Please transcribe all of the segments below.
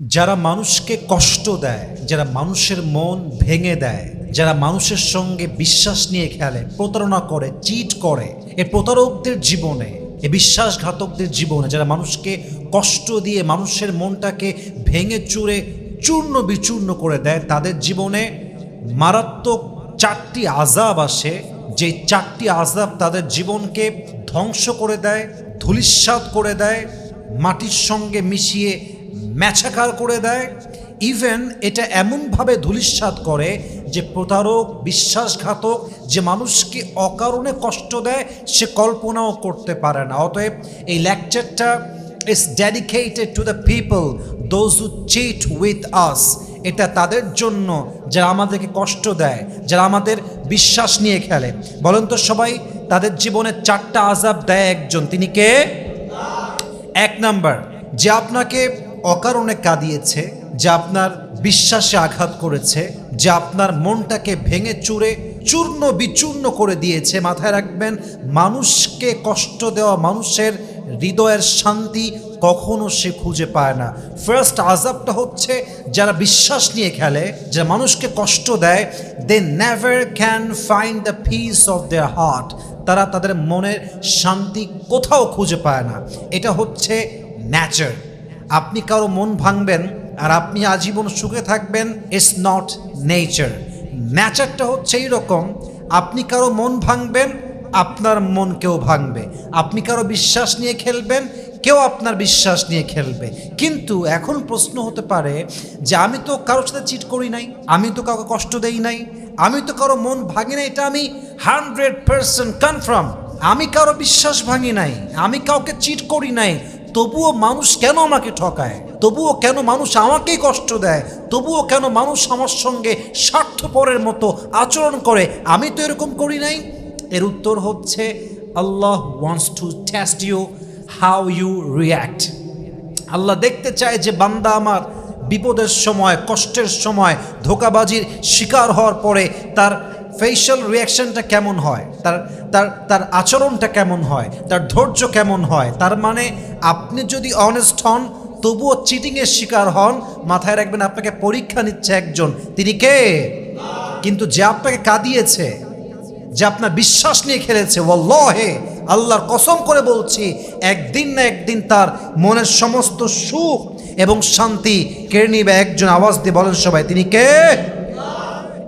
যারা মানুষকে কষ্ট দেয়, যারা মানুষের মন ভেঙে দেয়, যারা মানুষের সঙ্গে বিশ্বাস নিয়ে খেলে, প্রতারণা করে চিট করে, এ প্রতারকদের জীবনে, এ বিশ্বাসঘাতকদের জীবনে, যারা মানুষকে কষ্ট দিয়ে মানুষের মনটাকে ভেঙে চুরে, চূর্ণ বিচূর্ণ করে দেয়, তাদের জীবনে মারাত্মক চারটি আজাব আসে। যে চারটি আজাব তাদের জীবনকে ধ্বংস করে দেয় ধূলিস্বাদ করে দেয়, মাটির সঙ্গে মিশিয়ে ম্যাচাকার করে দেয়। ইভেন এটা এমনভাবে ধূলিস্বাদ করে যে প্রতারক, বিশ্বাসঘাতক, যে মানুষকে অকারণে কষ্ট দেয়, সে কল্পনাও করতে পারে না। অতএব এই লেকচারটা is dedicated to the people those who cheat with us এটা তাদের জন্য যারা আমাদেরকে কষ্ট দেয়, যারা আমাদের বিশ্বাস নিয়ে খেলে। বলেন তো সবাই, তাদের জীবনে চারটা আজাব দেয় একজন। তিনি কে? এক নাম্বার, যে আপনাকে অকারণে কাঁদিয়েছে, যা আপনার বিশ্বাসে আঘাত করেছে, যে আপনার মনটাকে ভেঙে চুরে চূর্ণ বিচূর্ণ করে দিয়েছে। মাথায় রাখবেন, মানুষকে কষ্ট দেওয়া মানুষের হৃদয়ের শান্তি কখনো সে খুঁজে পায় না। ফার্স্ট আজাবটা হচ্ছে, যারা বিশ্বাস নিয়ে খেলে, যারা মানুষকে কষ্ট দেয় they never can find the peace of their heart তারা তাদের মনের শান্তি কোথাও খুঁজে পায় না। এটা হচ্ছে ন্যাচার আপনি কারও মন ভাঙবেন আর আপনি আজীবন সুখে থাকবেন ইটস নট নেচার ন্যাচারটা হচ্ছে এইরকম আপনি কারও মন ভাঙবেন, আপনার মন কেউ ভাঙবে। আপনি কারও বিশ্বাস নিয়ে খেলবেন, কেউ আপনার বিশ্বাস নিয়ে খেলবে। কিন্তু এখন প্রশ্ন হতে পারে যে আমি তো কারোর সাথে চিট করি নাই, আমি তো কাউকে কষ্ট দেই নাই, আমি তো কারও মন ভাঙি নাই, এটা আমি হান্ড্রেড পার্সেন্ট কনফার্ম আমি কারও বিশ্বাস ভাঙি নাই, আমি কাউকে চিট করি নাই তবুও মানুষ কেন আমাকে ঠকায়? তবুও কেন মানুষ আমাকেই কষ্ট দেয়? তবুও কেন মানুষ আমার সঙ্গে স্বার্থপরের মতো আচরণ করে? আমি তো এরকম করি নাই। এর উত্তর হচ্ছে, Allah wants to test you how you react Allah দেখতে চায় যে বান্দা আমার বিপদের সময়, কষ্টের সময়, ধোকাবাজির শিকার হওয়ার পরে তার ফেশিয়াল রিয়াকশনটা কেমন হয়? তার তার তার আচরণটা কেমন হয়? তার ধৈর্য কেমন হয়? তার মানে আপনি যদি অনেস্ট হন, তবুও চিটিংয়ের শিকার হন, মাথায় রাখবেন আপনাকে পরীক্ষা নিচ্ছে একজন। তিনি কে? কিন্তু যে আপনাকে কাঁদিয়েছে, যে আপনার বিশ্বাস নিয়ে খেলেছে ওল্লাহে আল্লাহর কসম করে বলছি, একদিন না একদিন তার মনের সমস্ত সুখ এবং শান্তি কেড়ে নিবে। একজন আওয়াজ দিয়ে বলেন সবাই, তিনি কে?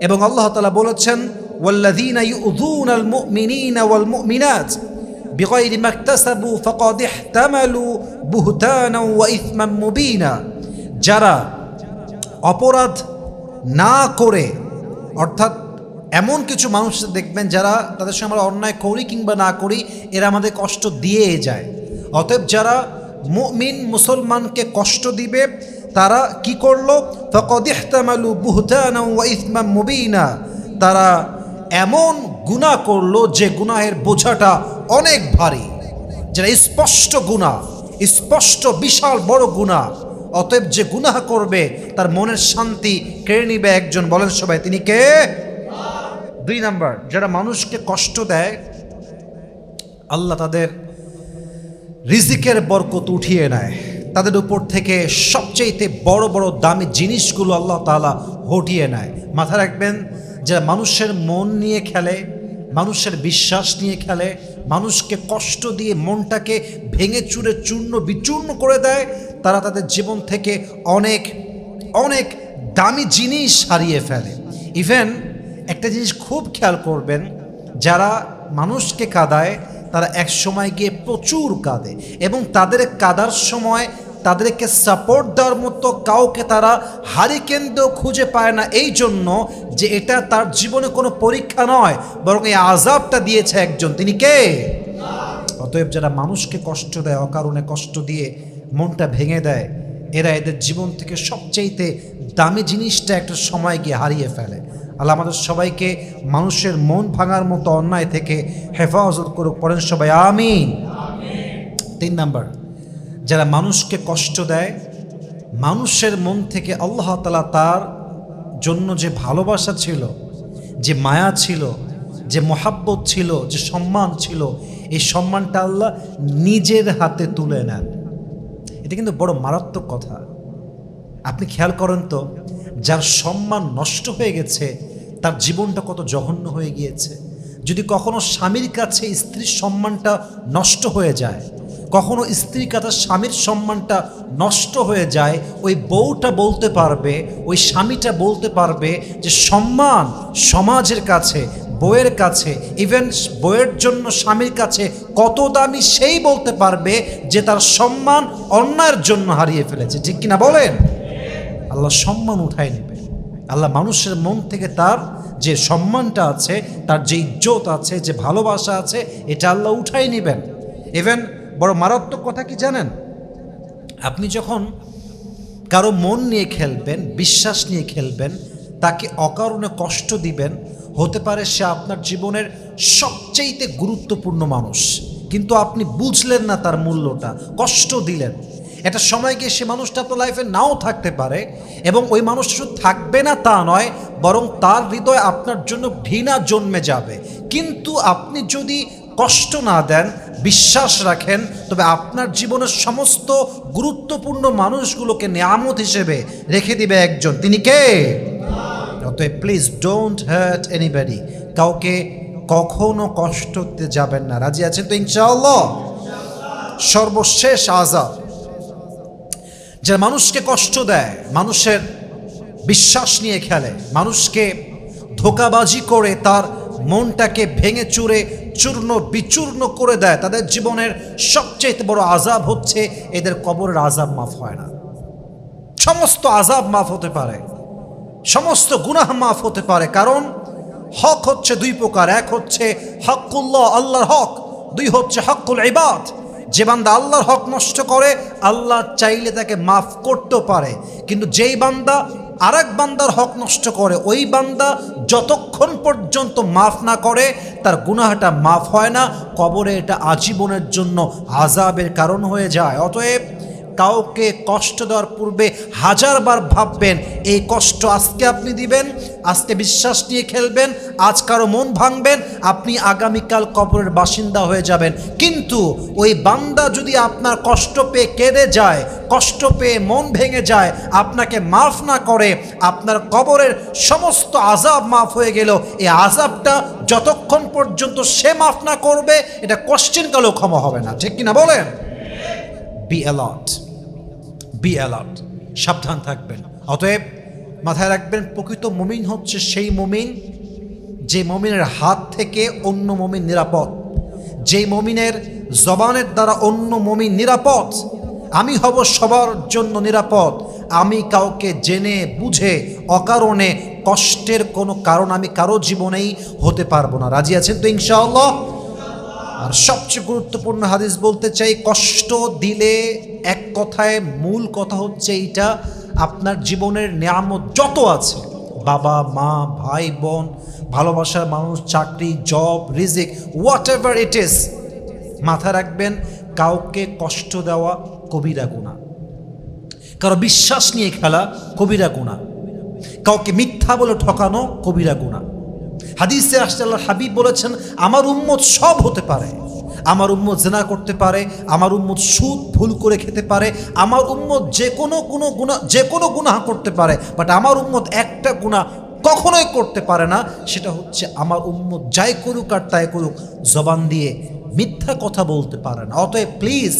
এবং আল্লাহ তালা বলেছেন والذين يؤذون المؤمنين والمؤمنات بغير ما اكتسبوا فقد احتملوا بهتانا وإثما مبينا যারা অপরাধ না করে অর্থাৎ এমন কিছু মানুষ দেখবেন যারা তাদের সঙ্গে আমরা অন্যায় করি কিংবা না করি এরা আমাদের কষ্ট দিয়ে যায় অতএব যারা মুমিন মুসলমানকে কষ্ট দিবে তারা কি করলো ফকদ ইহতামালু বুহতানা ওয়া ইসমাম মুবিনা তারা এমন গুনাহ করল যে গুনাহের বোঝাটা অনেক ভারী। যেটা স্পষ্ট গুনাহ স্পষ্ট বিশাল বড় গুনাহ অতএব যে গুনাহ করবে, তার মনের শান্তি কেড়ে নিবে একজন। বলেন সবাই, তিনি কে? দুই নাম্বার, যারা মানুষকে কষ্ট দেয়, আল্লাহ তাদের রিজিকের বরকত উঠিয়ে নেয়। তাদের উপর থেকে সবচেয়েতে বড় বড় দামি জিনিসগুলো আল্লাহ তাআলা হটিয়ে নেয়। মাথা রাখবেন, যারা মানুষের মন নিয়ে খেলে, মানুষের বিশ্বাস নিয়ে খেলে, মানুষকে কষ্ট দিয়ে মনটাকে ভেঙে চুরে চূর্ণ বিচূর্ণ করে দেয়, তারা তাদের জীবন থেকে অনেক অনেক দামি জিনিস হারিয়ে ফেলে। ইভেন একটা জিনিস খুব খেয়াল করবেন, যারা মানুষকে কাঁদায় তারা এক সময় গিয়ে প্রচুর কাঁদে এবং তাদের কাদার সময় তাদেরকে সাপোর্ট দেওয়ার মতো কাউকে তারা হারিকেন্দ্র খুঁজে পায় না। এই জন্য যে এটা তার জীবনে কোনো পরীক্ষা নয়, বরং এই আজাবটা দিয়েছে একজন। তিনি কে? অতএব যারা মানুষকে কষ্ট দেয়, অকারণে কষ্ট দিয়ে মনটা ভেঙে দেয়, এরা এদের জীবন থেকে সবচেয়েতে দামি জিনিসটা একটা সময় গিয়ে হারিয়ে ফেলে। আল্লাহ আমাদের সবাইকে মানুষের মন ভাঙার মতো অন্যায় থেকে হেফাজত করুক। পড়েন সবাই, আমিন। তিন নাম্বার, যারা মানুষকে কষ্ট দেয়, মানুষের মন থেকে আল্লাহ তালা তার জন্য যে ভালোবাসা ছিল, যে মায়া ছিল, যে মহাব্বত ছিল, যে সম্মান ছিল, এই সম্মানটা আল্লাহ নিজের হাতে তুলে নেন। এটা কিন্তু বড় মারাত্মক কথা। আপনি খেয়াল করেন তো, যার সম্মান নষ্ট হয়ে গেছে তার জীবনটা কত জঘন্য হয়ে গিয়েছে। যদি কখনো স্বামীর কাছে স্ত্রীর সম্মানটা নষ্ট হয়ে যায়, কখনো স্ত্রীর কাছে স্বামীর সম্মানটা নষ্ট হয়ে যায়, ওই বউটা বলতে পারবে, ওই স্বামীটা বলতে পারবে যে সম্মান সমাজের কাছে বইয়ের কাছে ইভেন বইয়ের জন্য স্বামীর কাছে কত দামি সেই বলতে পারবে যে তার সম্মান অন্যায়ের জন্য হারিয়ে ফেলেছে। ঠিক কিনা বলেন? আল্লাহ সম্মান উঠাই নেবে। আল্লাহ মানুষের মন থেকে তার যে সম্মানটা আছে, তার যে ইজ্জত আছে, যে ভালোবাসা আছে, এটা আল্লাহ উঠাই নেবেন। ইভেন বড় মারাত্মক কথা কি জানেন? আপনি যখন কারও মন নিয়ে খেলবেন, বিশ্বাস নিয়ে খেলবেন, তাকে অকারণে কষ্ট দিবেন, হতে পারে সে আপনার জীবনের সবচেয়েতে গুরুত্বপূর্ণ মানুষ। কিন্তু আপনি বুঝলেন না তার মূল্যটা, কষ্ট দিলেন। একটা সময় গিয়ে সে মানুষটা আপনার লাইফে নাও থাকতে পারে এবং ওই মানুষটা শুধু থাকবে না তা নয়, বরং তার হৃদয়ে আপনার জন্য ঘৃণা জন্মে যাবে। কিন্তু আপনি যদি কষ্ট না দেন, বিশ্বাস রাখেন, তবে আপনার জীবনের সমস্ত গুরুত্বপূর্ণ মানুষগুলোকে নিয়ামত হিসেবে রেখে দিবে একজন। তিনি কে? অতএব প্লিজ ডোন্ট হার্ট এনিবডি কাউকে কখনো কষ্ট দিতে যাবেন না। রাজি আছেন তো ইনশাআল্লাহ? সর্বশেষ আজাব যে মানুষকে কষ্ট দেয়, মানুষের বিশ্বাস নিয়ে খেলে, মানুষকে ধোকাবাজি করে তার মনটাকে ভেঙে চুরে, চূর্ণ বিচূর্ণ করে দেয়, তাদের জীবনের সবচেয়ে বড় আজাব হচ্ছে এদের কবরের আজাব মাফ হয় না। সমস্ত আজাব মাফ হতে পারে, সমস্ত গুনাহ মাফ হতে পারে, কারণ হক হচ্ছে দুই প্রকার, এক হচ্ছে হকুল্লাহ, আল্লাহর হক, দুই হচ্ছে হকুল ইবাদ। যে বান্দা আল্লাহর হক নষ্ট করে, আল্লাহ চাইলে তাকে মাফ করতেও পারে। কিন্তু যেই বান্দা আর বান্দার হক নষ্ট করে, ওই বান্দা যতক্ষণ পর্যন্ত মাফ না করে, তার গুনাহাটা মাফ হয় না, কবরে এটা আজীবনের জন্য আজাবের কারণ হয়ে যায়। অতএব কাউকে কষ্ট দেওয়ার পূর্বে হাজারবার ভাববেন, এই কষ্ট আজকে আপনি দিবেন? আজকে বিশ্বাস নিয়ে খেলবেন? আজ কারও মন ভাঙবেন? আপনি আগামীকাল কবরের বাসিন্দা হয়ে যাবেন। কিন্তু ওই বান্দা যদি আপনার কষ্ট পেয়ে কেঁদে যায়, কষ্ট পেয়ে মন ভেঙে যায়, আপনাকে মাফ না করে, আপনার কবরের সমস্ত আজাব মাফ হয়ে গেল। এই আজাবটা যতক্ষণ পর্যন্ত সে মাফ না করবে, এটা কোশ্চেন কালেও ক্ষমা হবে না। ঠিক কিনা বলেন? বি অ্যালার্ট বি অ্যালার্ট সাবধান থাকবেন। অতএব মাথায় রাখবেন, প্রকৃত মমিন হচ্ছে সেই মমিন, যে মমিনের হাত থেকে অন্য মমিন নিরাপদ। যেই মমিনের জবানের দ্বারা অন্য মমিন নিরাপদ। আমি হব সবার জন্য নিরাপদ। আমি কাউকে জেনে, বুঝে, অকারণে কষ্টের কোনো কারণ আমি কারও জীবনেই হতে পারব না। রাজি আছেন তো ইনশাআল্লাহ? আর সবচেয়ে গুরুত্বপূর্ণ হাদিস বলতে চাই, কষ্ট দিলে এক কথায় মূল কথা হচ্ছে এইটা, আপনার জীবনের নিয়ামত যত আছে, বাবা, মা, ভাই, বোন, ভালোবাসার মানুষ, চাকরি জব রিজিক হোয়াট এভার ইট ইস মাথায় রাখবেন, কাউকে কষ্ট দেওয়া কবিরা গুণা কারও বিশ্বাস নিয়ে খেলা কবিরা গুণা কাউকে মিথ্যা বলে ঠকানো কবিরা গুণা হাদিসে আল্লাহ হাবিব বলেছেন, আমার উম্মত সব হতে পারে। আমার উম্মত জেনা করতে পারে, আমার উম্মত সুদ, ভুল করে খেতে পারে, আমার উম্মত যে কোনো কোনো গুণা, যে কোনো গুনাহ করতে পারে বাট আমার উম্মত একটা গুণা কখনোই করতে পারে না, সেটা হচ্ছে আমার উম্মত যাই করুক আর তাই করুক, জবান দিয়ে মিথ্যা কথা বলতে পারে না। অতএব প্লিজ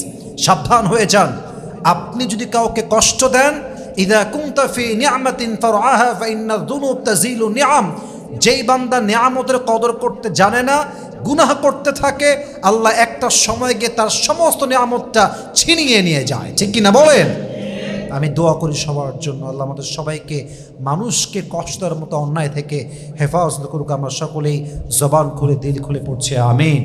সাবধান হয়ে যান। আপনি যদি কাউকে কষ্ট দেন, ইদা কুমতাফি নিয়ামাতিন ফারআহা, ফাইন্না যুনুব তাজিলু নিয়াম। যেই বান্দা নেয়ামতের কদর করতে জানে না, গুনাহ করতে থাকে, আল্লাহ একটা সময় গিয়ে তার সমস্ত নেয়ামতটা ছিনিয়ে নিয়ে যায়। ঠিক কিনা বলেন? আমি দোয়া করি সবার জন্য। আল্লাহ আমাদের সবাইকে, মানুষকে কষ্টের মতো অন্যায় থেকে হেফাজত করুক। আমরা সকলেই জবান খুলে, দিল খুলে পড়ছে। আমিন।